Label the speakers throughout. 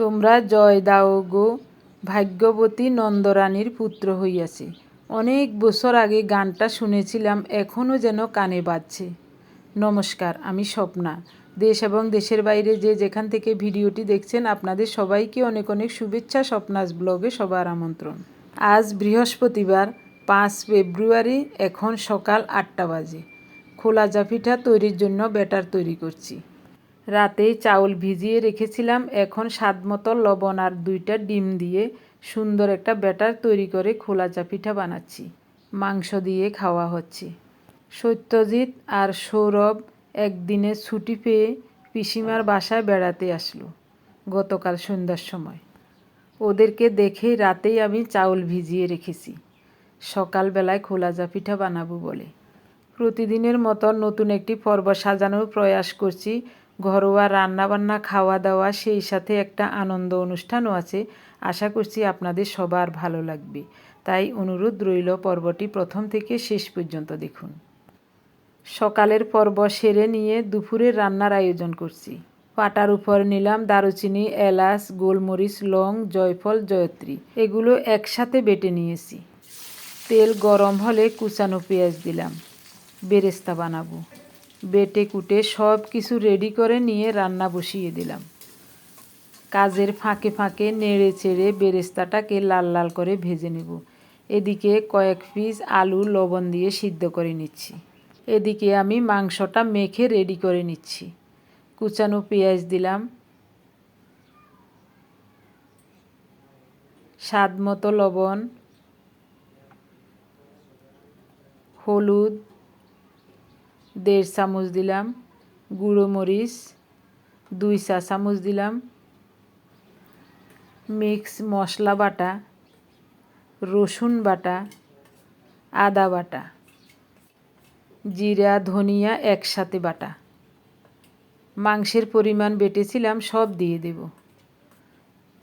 Speaker 1: তোমরা জয় দাও গো, ভাগ্যবতী নন্দরানীর পুত্র হইয়াছে। অনেক বছর আগে গানটা শুনেছিলাম এখনও যেন কানে বাজছে। নমস্কার, আমি স্বপ্না। দেশ এবং দেশের বাইরে যে যেখান থেকে ভিডিওটি দেখছেন, আপনাদের সবাইকে অনেক অনেক শুভেচ্ছা, স্বপ্নাস ব্লগে সবার আমন্ত্রণ। আজ বৃহস্পতিবার, পাঁচ ফেব্রুয়ারি, এখন সকাল আটটা বাজে। খোলা জাফিটা তৈরির জন্য ব্যাটার তৈরি করছি। রাতেই চাউল ভিজিয়ে রেখেছিলাম। এখন স্বাদ মতো লবণ আর দুইটা ডিম দিয়ে সুন্দর একটা ব্যাটার তৈরি করে খোলা চা পিঠা বানাচ্ছি। মাংস দিয়ে খাওয়া হচ্ছে। সত্যজিৎ আর সৌরভ একদিনে ছুটি পেয়ে পিসিমার বাসায় বেড়াতে আসলো গতকাল সন্ধ্যার সময়। ওদেরকে দেখেই রাতেই আমি চাউল ভিজিয়ে রেখেছি। সকালবেলায় খোলা চা পিঠা বানাবো বলে। প্রতিদিনের মতো নতুন একটি পর্ব সাজানোর প্রয়াস করছি ঘরোয়া রান্নাবান্না খাওয়া দাওয়া সেই সাথে একটা আনন্দ অনুষ্ঠানও আছে। আশা করছি আপনাদের সবার ভালো লাগবে। তাই অনুরোধ রইল পর্বটি প্রথম থেকে শেষ পর্যন্ত দেখুন। সকালের পর্ব সেরে নিয়ে দুপুরের রান্নার আয়োজন করছি। পাটার উপর নিলাম দারুচিনি, এলাচ, গোলমরিচ, লং, জয়ফল, জয়ত্রী। এগুলো একসাথে বেটে নিয়েছি। তেল গরম হলে কুচানো পেঁয়াজ দিলাম। বেরেস্তা বানাবো। বেটে কুটে সব কিছু রেডি করে নিয়ে রান্না বসিয়ে দিলাম। কাজের ফাঁকে ফাঁকে নেড়ে চেড়ে বেরেস্তাটাকে লাল লাল করে ভেজে নেব। এদিকে কয়েক পিস আলু লবণ দিয়ে সিদ্ধ করে নিচ্ছি। এদিকে আমি মাংসটা মেখে রেডি করে নিচ্ছি। কুচানো পেঁয়াজ দিলাম। স্বাদ মতো লবণ, হলুদ দেড় চামচ দিলাম গুঁড়ো মরিচ, দুই চা চামচ দিলাম মিক্স মশলা বাটা, রসুন বাটা, আদা বাটা, জিরা, ধনিয়া একসাথে বাটা। মাংসের পরিমাণ বেটেছিলাম সব দিয়ে দেব।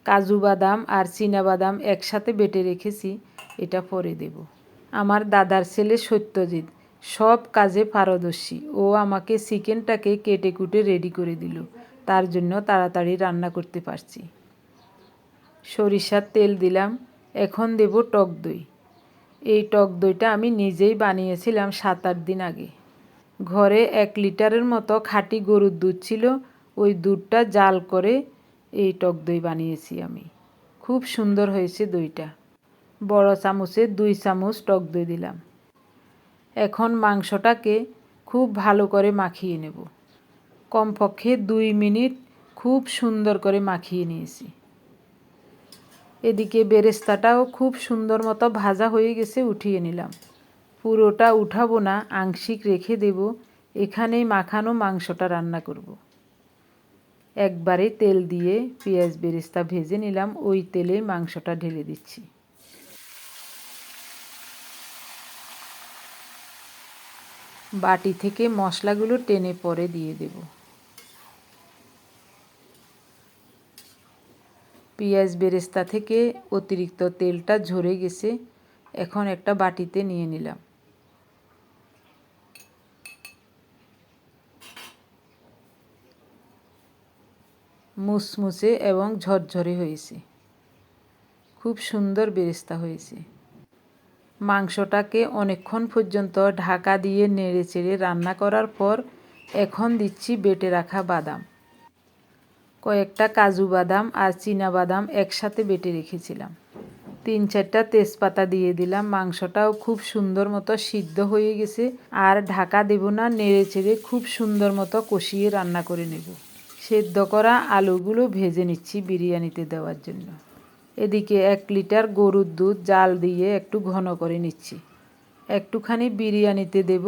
Speaker 1: কাজু বাদাম আর বাদাম একসাথে বেটে রেখেছি, এটা পরে দেব। আমার দাদার ছেলে সত্যজিৎ সব কাজে পারদর্শী। ও আমাকে চিকেনটাকে কেটে কুটে রেডি করে দিল। তার জন্য তাড়াতাড়ি রান্না করতে পারছি। সরিষার তেল দিলাম। এখন দেব টক দই। এই টক দইটা আমি নিজেই বানিয়েছিলাম সাত আট দিন আগে। ঘরে এক লিটারের মতো খাঁটি গরুর দুধ ছিল। ওই দুধটা জাল করে এই টক দই বানিয়েছি আমি। খুব সুন্দর হয়েছে দইটা। বড় চামচে দুই চামচ টক দই দিলাম। এখন মাংসটাকে খুব ভালো করে মাখিয়ে নেব। কমপক্ষে দুই মিনিট খুব সুন্দর করে মাখিয়ে নিয়েছি। এদিকে বেরেস্তাটাও খুব সুন্দর মতো ভাজা হয়ে গেছে, উঠিয়ে নিলাম। পুরোটা উঠাবো না, আংশিক রেখে দেব। এখানেই মাখানো মাংসটা রান্না করব। একবারে তেল দিয়ে পেঁয়াজ বেরেস্তা ভেজে নিলাম। ওই তেলে মাংসটা ঢেলে দিচ্ছি। বাটি থেকে মশলাগুলো টেনে পরে দিয়ে দেব। পেঁয়াজ বেরেস্তা থেকে অতিরিক্ত তেলটা ঝরে গেছে, এখন একটা বাটিতে নিয়ে নিলাম। মুসমুসে এবং ঝরঝরে হয়েছে। খুব সুন্দর বেরেস্তা হয়েছে। মাংসটাকে অনেকক্ষণ পর্যন্ত ঢাকা দিয়ে নেড়ে চেড়ে রান্না করার পর এখন দিচ্ছি বেটে রাখা বাদাম। কয়েকটা কাজু বাদাম আর চীনা বাদাম একসাথে বেটে রেখেছিলাম। তিন চারটা তেজপাতা দিয়ে দিলাম। মাংসটাও খুব সুন্দর মতো সিদ্ধ হয়ে গেছে। আর ঢাকা দেব না নেড়ে চেড়ে খুব সুন্দর মতো কষিয়ে রান্না করে নেব। সেদ্ধ করা আলুগুলো ভেজে নিচ্ছি বিরিয়ানিতে দেওয়ার জন্য। এদিকে এক লিটার গরুর দুধ জাল দিয়ে একটু ঘন করে নিচ্ছি। একটুখানি বিরিয়ানিতে দেব,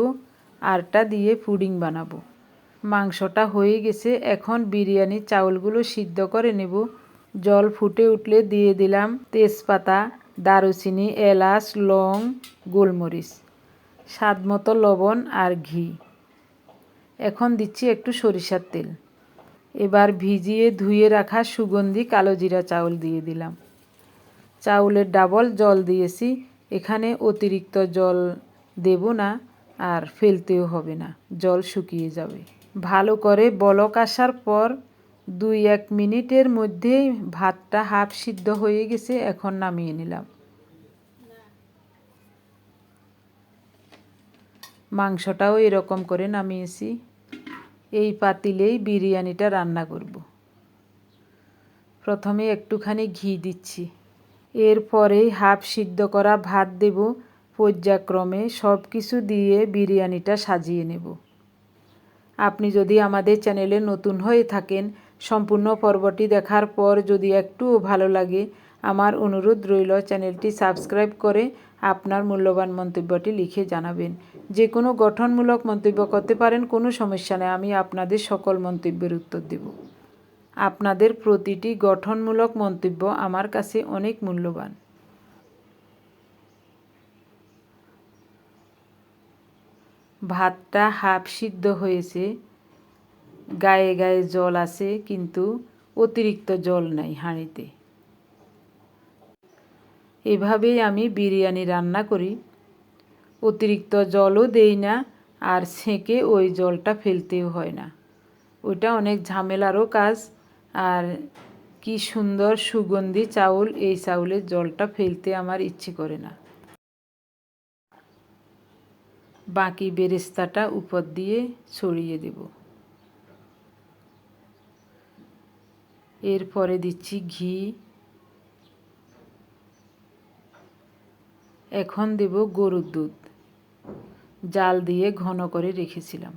Speaker 1: আরটা দিয়ে পুডিং বানাবো। মাংসটা হয়ে গেছে, এখন বিরিয়ানির চাউলগুলো সিদ্ধ করে নেব। জল ফুটে উঠলে দিয়ে দিলাম তেজপাতা, দারুচিনি, এলাচ, লং, গোলমরিচ স্বাদ মতো লবণ আর ঘি। এখন দিচ্ছি একটু সরিষার তেল। এবার ভিজিয়ে ধুয়ে রাখা সুগন্ধি কালো জিরা চাউল দিয়ে দিলাম। চাউলের ডাবল জল দিয়েছি, এখানে অতিরিক্ত জল দেব না আর ফেলতেও হবে না, জল শুকিয়ে যাবে। ভালো করে বলক আসার পর দুই এক মিনিটের মধ্যেই ভাতটা হাফ সিদ্ধ হয়ে গেছে, এখন নামিয়ে নিলাম। মাংসটাও এরকম করে নামিয়েছি। এই পাতিলেই বিরিয়ানিটা রান্না করব। প্রথমে একটুখানি ঘি দিচ্ছি। এরপরে হাফ সিদ্ধ করা ভাত দেব। পর্যায়ক্রমে সব কিছু দিয়ে বিরিয়ানিটা সাজিয়ে নেব। আপনি যদি আমাদের চ্যানেলে নতুন হয়ে থাকেন, সম্পূর্ণ পর্বটি দেখার পর যদি একটুও ভালো লাগে, আমার অনুরোধ রইল চ্যানেলটি সাবস্ক্রাইব করে আপনার মূল্যবান মন্তব্যটি লিখে জানাবেন। যে কোনো গঠনমূলক মন্তব্য করতে পারেন, কোনো সমস্যা নেই, আমি আপনাদের সকল মন্তব্যের উত্তর দেব। আপনাদের প্রতিটি গঠনমূলক মন্তব্য আমার কাছে অনেক মূল্যবান। ভাতটা হাফ সিদ্ধ হয়েছে, গায়ে গায়ে জল আছে, কিন্তু অতিরিক্ত জল নাই হাঁড়িতে। এভাবেই আমি বিরিয়ানি রান্না করি। অতিরিক্ত জলও দেই না, আর ছেঁকে ওই জলটা ফেলতেও হয় না। ওইটা অনেক ঝামেলারও কাজ আর কি সুন্দর সুগন্ধি চাউল, এই চাউলের জলটা ফেলতে আমার ইচ্ছে করে না। বাকি বেরেস্তাটা উপর দিয়ে ছড়িয়ে দেব। এরপরে দিচ্ছি ঘি। এখন দেব গরুর দুধ। জাল দিয়ে ঘন করে রেখেছিলাম।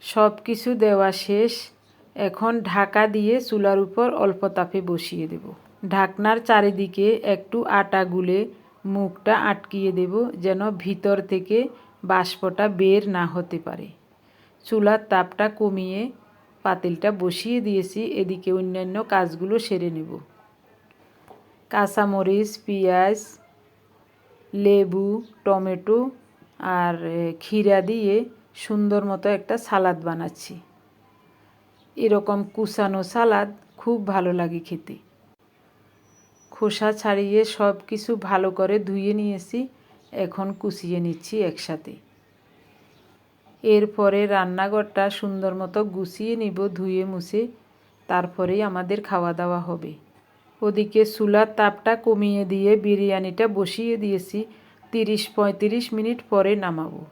Speaker 1: সব কিছু দেওয়া শেষ। এখন ঢাকা দিয়ে চুলার উপর অল্প তাপে বসিয়ে দেব। ঢাকনার চারিদিকে একটু আটা গুলে মুখটা আটকিয়ে দেব যেন ভিতর থেকে বাষ্পটা বের না হতে পারে। চুলার তাপটা কমিয়ে পাতিলটা বসিয়ে দিয়েছি, এদিকে অন্যান্য কাজগুলো সেরে নেব। কাঁচামরিচ, পেঁয়াজ, লেবু, টমেটো আর ক্ষীরা দিয়ে সুন্দর মতো একটা সালাদ বানাচ্ছি। এরকম কুচানো সালাদ খুব ভালো লাগে খেতে। খোসা ছাড়িয়ে সব কিছু ভালো করে ধুয়ে নিয়েছি, এখন কুচিয়ে নিচ্ছি একসাথে। এরপরে রান্নাঘরটা সুন্দর মতো গুছিয়ে নিব, ধুয়ে মুছে, তারপরেই আমাদের খাওয়া দাওয়া হবে। ওদিকে চুলার তাপটা কমিয়ে দিয়ে বিরিয়ানিটা বসিয়ে দিয়েছি, তিরিশ পঁয়ত্রিশ মিনিট পরে নামাবো।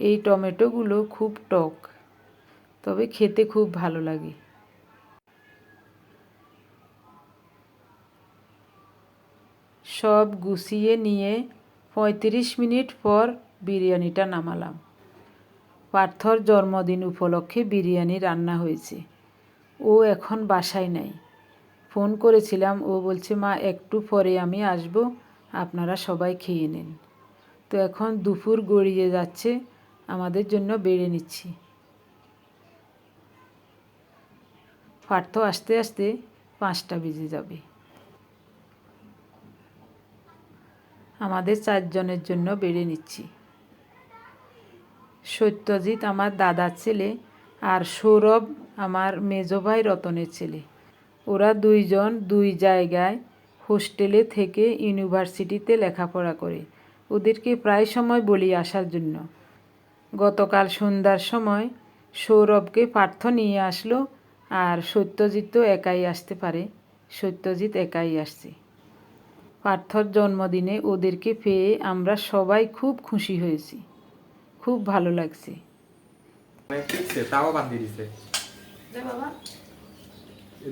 Speaker 1: এই টমেটোগুলো খুব টক, তবে খেতে খুব ভালো লাগে। সব গুছিয়ে নিয়ে পঁয়ত্রিশ মিনিট পর বিরিয়ানিটা নামালাম। পার্থর জন্মদিন উপলক্ষে বিরিয়ানি রান্না হয়েছে। ও এখন বাসায় নাই। ফোন করেছিলাম, ও বলছে, মা, একটু পরে আমি আসব, আপনারা সবাই খেয়ে নেন। তো এখন দুপুর গড়িয়ে যাচ্ছে। আমাদের জন্য বেড়ে নিচ্ছি। পার্থ আস্তে আস্তে পাঁচটা বেজে যাবে। আমাদের চারজনের জন্য বেড়ে নিচ্ছি। সত্যজিৎ আমার দাদার ছেলে আর সৌরভ আমার মেজো ভাই রতনের ছেলে। ওরা দুইজন দুই জায়গায় হোস্টেলে থেকে ইউনিভার্সিটিতে লেখাপড়া করে। ওদেরকে প্রায় সময় বলি আসার জন্য। গতকাল সন্ধ্যার সময় সৌরভকে পার্থ নিয়ে আসলো আর সত্যজিৎ তো একাই আসতে পারে। সত্যজিৎ একাই আসছে। পার্থর জন্মদিনে ওদেরকে পেয়ে আমরা সবাই খুব খুশি হয়েছি। খুব ভালো লাগছে।
Speaker 2: তাও বাদ দিয়ে
Speaker 1: বাবা।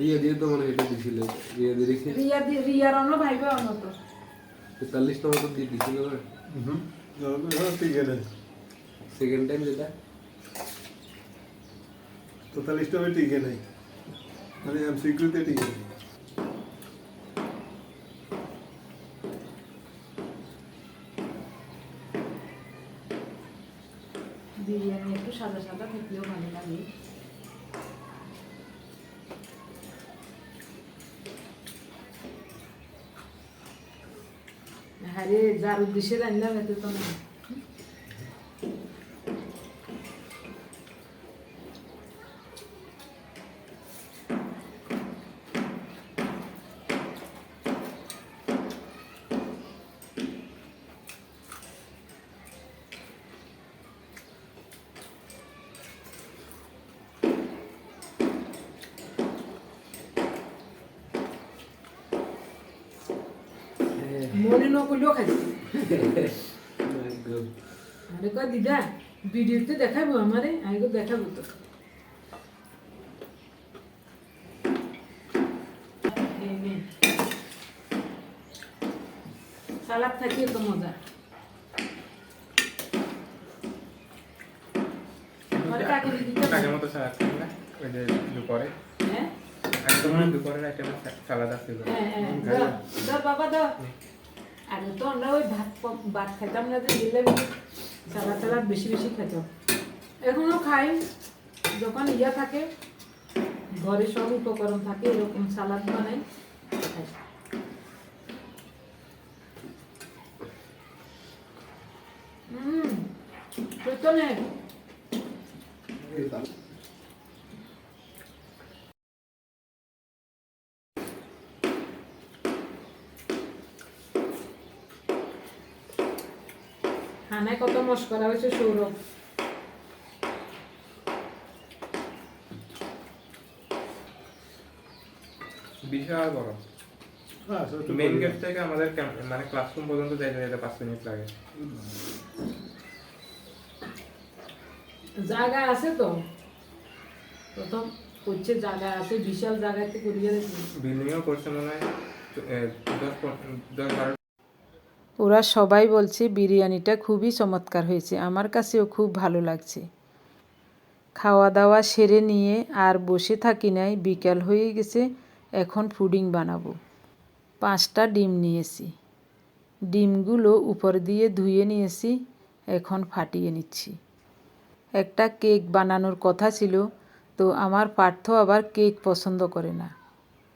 Speaker 3: রিয়া দিয়ে তো মনে হয় এটা দিছিল। রিয়া দিয়ে রেখে
Speaker 1: রিয়া রিয়ার অন্য ভাইবে অন্য তো।
Speaker 3: তেতাল্লিশটা মতো দিয়ে দিছিল না?
Speaker 4: ঠিক আছে
Speaker 3: সেকেন্ড টাইম যেটা?
Speaker 4: তেতাল্লিশটা আমি টিকে নাই। মানে এমসিকিউতে টিকে নেই।
Speaker 1: বিরিয়ানি একটু সাদা সাদা থাকলেও ভালো লাগে। হ্যাঁ রে যার উদ্দেশ্যে রান্না এতে তো না। মনে ন করলেও খাইছে আরে কয় দিদা ভিডিওতে দেখাবো আমারে? আমি দেখাবো তো? সালাদ থাকিয়ে তো মজা।
Speaker 2: সালাদ দুপুরে।
Speaker 1: হ্যাঁ?
Speaker 2: সালাদ আছে।
Speaker 1: হ্যাঁ হ্যাঁ। বাবা দাও। আগে তো আমরা ওই ভাত ভাত খেতাম না যে দিলে সালাদ টালাদ বেশি বেশি খেতাম এখনও খাই, যখন ইয়া থাকে, ঘরে সব উপকরণ থাকে, এরকম সালাদ বানাই, খাই। হুম চৈতন্য খানায় কত মস্করা হয়েছে সৌরভ
Speaker 2: বিশাল বড়।
Speaker 4: হ্যাঁ
Speaker 2: মেন গেট থেকে আমাদের মানে ক্লাসরুম পর্যন্ত যাইতে যাইতে পাঁচ মিনিট লাগে।
Speaker 1: জায়গা আছে তো? প্রথম করছে জায়গা আছে বিশাল জায়গাতে করিয়ে দেখি
Speaker 2: বিল্ডিংও করছে মনে হয়। দশ দশ বারো
Speaker 1: ওরা সবাই বলছে বিরিয়ানিটা খুবই চমৎকার হয়েছে। আমার কাছেও খুব ভালো লাগছে। খাওয়া দাওয়া সেরে নিয়ে আর বসে থাকি নাই, বিকাল হয়ে গেছে, এখন পুডিং বানাবো। পাঁচটা ডিম নিয়েছি। ডিমগুলো উপর দিয়ে ধুয়ে নিয়েছি, এখন ফাটিয়ে নিচ্ছি। একটা কেক বানানোর কথা ছিল, তো আমার পার্থ আবার কেক পছন্দ করে না।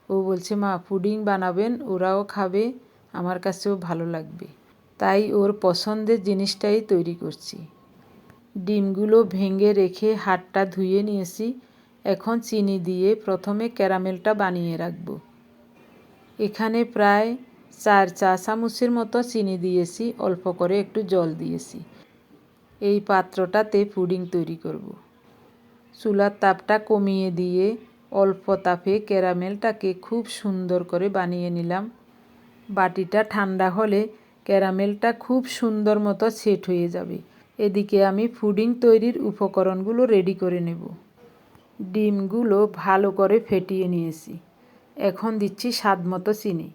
Speaker 1: ও বলছে, মা, পুডিং বানাবেন, ওরাও খাবে। আমার কাছেও ভালো লাগবে। তাই ওর পছন্দের জিনিসটাই তৈরি করছি। ডিমগুলো ভেঙে রেখে হাতটা ধুয়ে নিয়েছি। এখন চিনি দিয়ে প্রথমে ক্যারামেলটা বানিয়ে রাখব। এখানে প্রায় চার চা চামচের মতো চিনি দিয়েছি, অল্প করে একটু জল দিয়েছি। এই পাত্রটাতে পুডিং তৈরি করব। চুলার তাপটা কমিয়ে দিয়ে অল্প তাপে ক্যারামেলটাকে খুব সুন্দর করে বানিয়ে নিলাম। বাটিটা ঠান্ডা হলে ক্যারামেলটা খুব সুন্দর মতো সেট হয়ে যাবে। এদিকে আমি পুডিং তৈরির উপকরণগুলো রেডি করে নেব। ডিমগুলো ভালো করে ফেটিয়ে নিয়েছি। এখন দিচ্ছি স্বাদ মতো চিনি।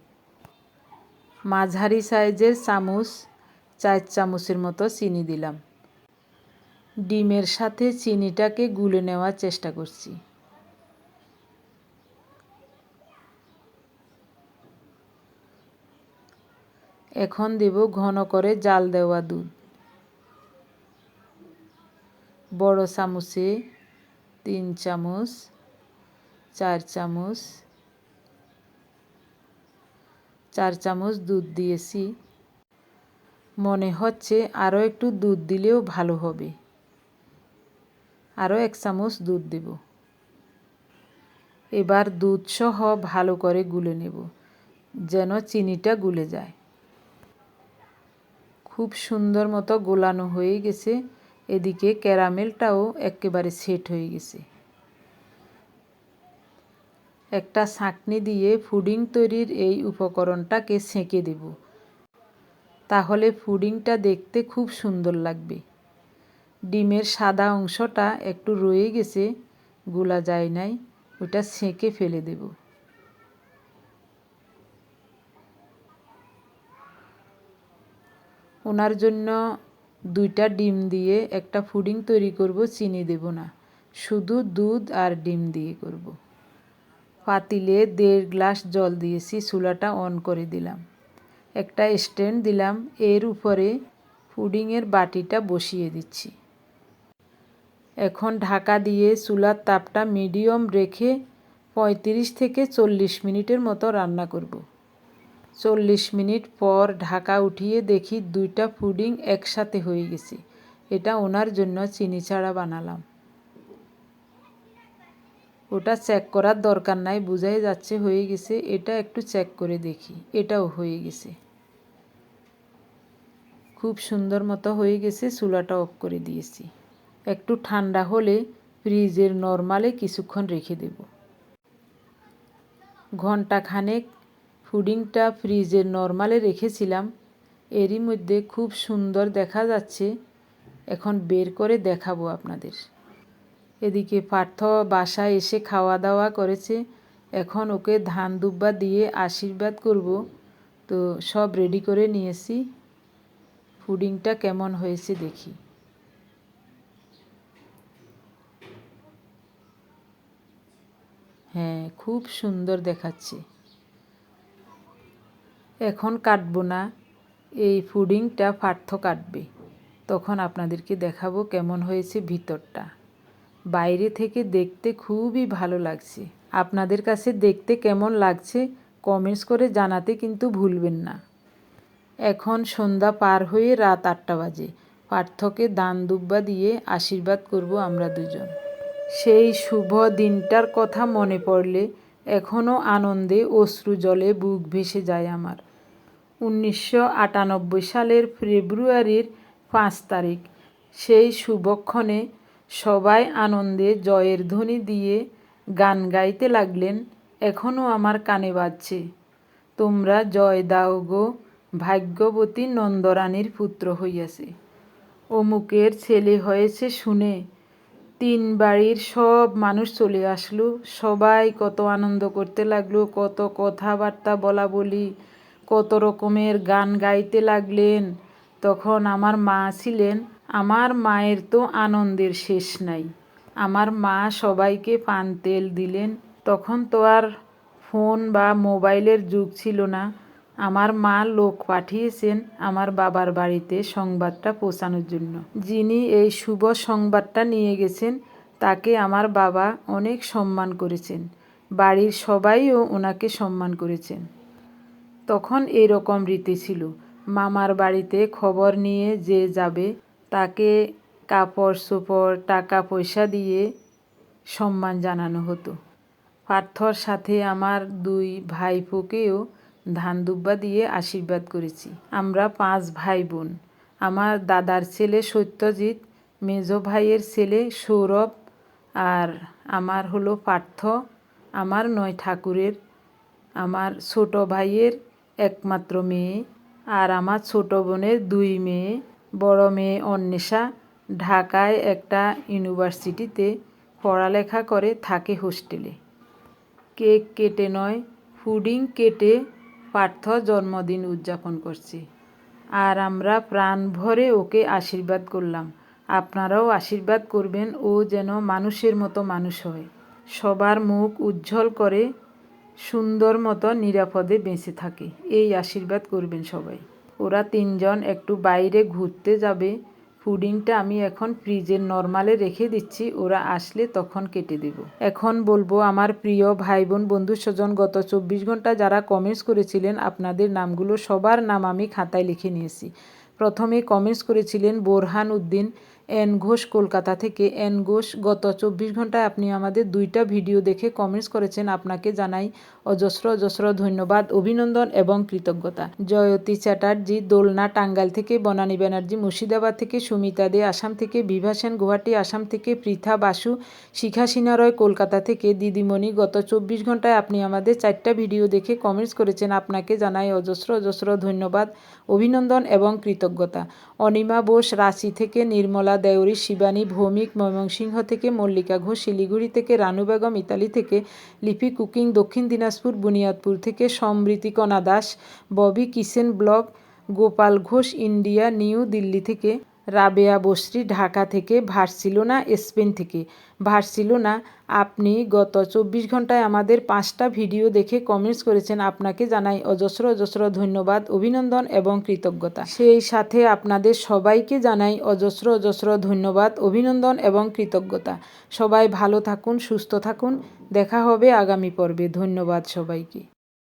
Speaker 1: মাঝারি সাইজের চামচ, চার চামচের মতো চিনি দিলাম। ডিমের সাথে চিনিটাকে গুলে নেওয়ার চেষ্টা করছি। এখন দেব ঘন করে জাল দেওয়া দুধ। বড় চামচে তিন চামচ, চার চামচ চার চামচ দুধ দিয়েছি। মনে হচ্ছে আরও একটু দুধ দিলেও ভালো হবে। আরও এক চামচ দুধ দেব। এবার দুধ সহ ভালো করে গুলে নেব, যেন চিনিটা গুলে যায়। খুব সুন্দর মতো গোলানো হয়ে গেছে। এদিকে ক্যারামেলটাও একেবারে সেট হয়ে গেছে। একটা ছাঁকনি দিয়ে ফুডিং তৈরির এই উপকরণটাকে সেঁকে দেব। তাহলে ফুডিংটা দেখতে খুব সুন্দর লাগবে। ডিমের সাদা অংশটা একটু রয়ে গেছে, গোলা যায় নাই, ওটা সেঁকে ফেলে দেব। ওনার জন্য দুইটা ডিম দিয়ে একটা পুডিং তৈরি করব, চিনি দেব না। শুধু দুধ আর ডিম দিয়ে করব। পাতিলে দেড় গ্লাস জল দিয়েছি, চুলাটা অন করে দিলাম। একটা স্ট্যান্ড দিলাম, এর উপরে পুডিংয়ের বাটিটা বসিয়ে দিচ্ছি। এখন ঢাকা দিয়ে চুলার তাপটা মিডিয়াম রেখে পঁয়ত্রিশ থেকে চল্লিশ মিনিটের মতো রান্না করব। চল্লিশ মিনিট পর ঢাকা উঠিয়ে দেখি দুইটা পুডিং একসাথে হয়ে গেছে। এটা ওনার জন্য চিনি ছাড়া বানালাম। ওটা চেক করার দরকার নাই, বোঝাই যাচ্ছে হয়ে গেছে। এটা একটু চেক করে দেখি। এটাও হয়ে গেছে। খুব সুন্দর মতো হয়ে গেছে, চুলাটা অফ করে দিয়েছি। একটু ঠান্ডা হলে ফ্রিজের নর্মালে কিছুক্ষণ রেখে দেব। ঘণ্টা খানেক পুডিংটা ফ্রিজে নর্মালে রেখেছিলাম, এরই মধ্যে খুব সুন্দর দেখা যাচ্ছে। এখন বের করে দেখাবো আপনাদের। এদিকে পার্থ বাসায় এসে খাওয়া দাওয়া করেছে। এখন ওকে ধান দুব্বা দিয়ে আশীর্বাদ করব। তো সব রেডি করে নিয়েছি। পুডিংটা কেমন হয়েছে দেখি। হ্যাঁ খুব সুন্দর দেখাচ্ছে। এখন কাটবো না। এই পুডিংটা পার্থ কাটবে। তখন আপনাদেরকে দেখাবো কেমন হয়েছে ভিতরটা। বাইরে থেকে দেখতে খুবই ভালো লাগছে। আপনাদের কাছে দেখতে কেমন লাগছে কমেন্টস করে জানাতে কিন্তু ভুলবেন না। এখন সন্ধ্যা পার হয়ে রাত আটটা বাজে। পার্থকে দান দুব্বা দিয়ে আশীর্বাদ করব আমরা দুজন। সেই শুভ দিনটার কথা মনে পড়লে এখনও আনন্দে অশ্রু জলে বুক ভেসে যায় আমার। উনিশশো আটানব্বই সালের ফেব্রুয়ারির পাঁচ তারিখ। সেই শুভক্ষণে সবাই আনন্দে জয়ের ধ্বনি দিয়ে গান গাইতে লাগলেন এখনও আমার কানে বাজছে। তোমরা জয় দাও গো ভাগ্যবতী নন্দরানীর পুত্র হইয়াছে। অমুকের ছেলে হয়েছে শুনে তিন বাড়ির সব মানুষ চলে আসলো। সবাই কত আনন্দ করতে লাগল, কত কথাবার্তা বলা বলি কত রকমের গান গাইতে লাগলেন। তখন আমার মা ছিলেন, আমার মায়ের তো আনন্দের শেষ নাই। আমার মা সবাইকে পান তেল দিলেন। তখন তো আর ফোন বা মোবাইলের যুগ ছিল না। আমার মা লোক পাঠিয়েছেন আমার বাবার বাড়িতে সংবাদটা পৌঁছানোর জন্য। যিনি এই শুভ সংবাদটা নিয়ে গেছেন, তাকে আমার বাবা অনেক সম্মান করেছেন। বাড়ির সবাইও ওনাকে সম্মান করেছেন। তখন এরকম রীতি ছিল। মামার বাড়িতে খবর নিয়ে যে যাবে, তাকে কাপড় চোপড় টাকা পয়সা দিয়ে সম্মান জানানো হতো। পার্থর সাথে আমার দুই ভাইপোকেও ধান দুব্বা দিয়ে আশীর্বাদ করেছি। আমরা পাঁচ ভাই বোন আমার দাদার ছেলে সত্যজিৎ, মেজ ভাইয়ের ছেলে সৌরভ আর আমার হলো পার্থ। আমার নয় ঠাকুরের। আমার ছোট ভাইয়ের একমাত্র মেয়ে আর আমার ছোট বোনের দুই মেয়ে। বড় মেয়ে অন্বেষা ঢাকায় একটা ইউনিভার্সিটিতে পড়ালেখা করে, থাকে হোস্টেলে। কেক কেটে নয়, পুডিং কেটে পার্থ জন্মদিন উদযাপন করছে। আর আমরা প্রাণ ভরে ওকে আশীর্বাদ করলাম। আপনারাও আশীর্বাদ করবেন, ও যেন মানুষের মতো মানুষ হয়। সবার মুখ উজ্জ্বল করে সুন্দর মতো নিরাপদে বেঁচে থাকে। এই আশীর্বাদ করবেন সবাই। ওরা তিনজন একটু বাইরে ঘুরতে যাবে। পুডিংটা আমি এখন ফ্রিজের নর্মালে রেখে দিচ্ছি। ওরা আসলে তখন কেটে দেব। এখন বলব, আমার প্রিয় ভাই বোন বন্ধু স্বজন, গত চব্বিশ ঘণ্টা যারা কমেন্টস করেছিলেন, আপনাদের নামগুলো সবার নাম আমি খাতায় লিখে নিয়েছি। প্রথমে কমেন্টস করেছিলেন বোরহান উদ্দিন। এন ঘোষ কলকাতা থেকে। এন ঘোষ, গত চব্বিশ ঘন্টায় আপনি আমাদের দুইটা ভিডিও দেখে কমেন্টস করেছেন। আপনাকে জানাই অজস্র অজস্র ধন্যবাদ, অভিনন্দন এবং কৃতজ্ঞতা। জয়তী চ্যাটার্জি, দোলনা টাঙ্গাইল থেকে, বনানী ব্যানার্জি, মুর্শিদাবাদ থেকে, সুমিতা দে, আসাম থেকে, বিভা সেন গুয়াহাটি, আসাম থেকে, পৃথা বাসু, শিখা সিনারয় কলকাতা থেকে, দিদিমণি, গত চব্বিশ ঘন্টায় আপনি আমাদের চারটা ভিডিও দেখে কমেন্টস করেছেন। আপনাকে জানাই অজস্র অজস্র ধন্যবাদ, অভিনন্দন এবং কৃতজ্ঞতা। অনিমা বোস, রাঁচি থেকে, নির্মলা দেওরি শিবানী, ভৌমিক, ময়মনসিংহ থেকে মল্লিকা ঘোষ, শিলিগুড়ি থেকে রানু বেগম, ইতালি থেকে লিপি কুকিং, দক্ষিণ দিনাজপুর, বুনিয়াদপুর থেকে Smriti Kana Das, Bobby Kishen block Gopal Ghosh, India New Delhi থেকে রাবেয়া বসরি ঢাকা থেকে ভার্সিলোনা, স্পেন থেকে। ভার্সিলোনা, আপনি গত চব্বিশ ঘন্টায় আমাদের পাঁচটা ভিডিও দেখে কমেন্টস করেছেন। আপনাকে জানাই অজস্র অজস্র ধন্যবাদ, অভিনন্দন এবং কৃতজ্ঞতা। সেই সাথে আপনাদের সবাইকে জানাই অজস্র অজস্র ধন্যবাদ, অভিনন্দন এবং কৃতজ্ঞতা। সবাই ভালো থাকুন, সুস্থ থাকুন। দেখা হবে আগামী পর্বে। ধন্যবাদ সবাইকে।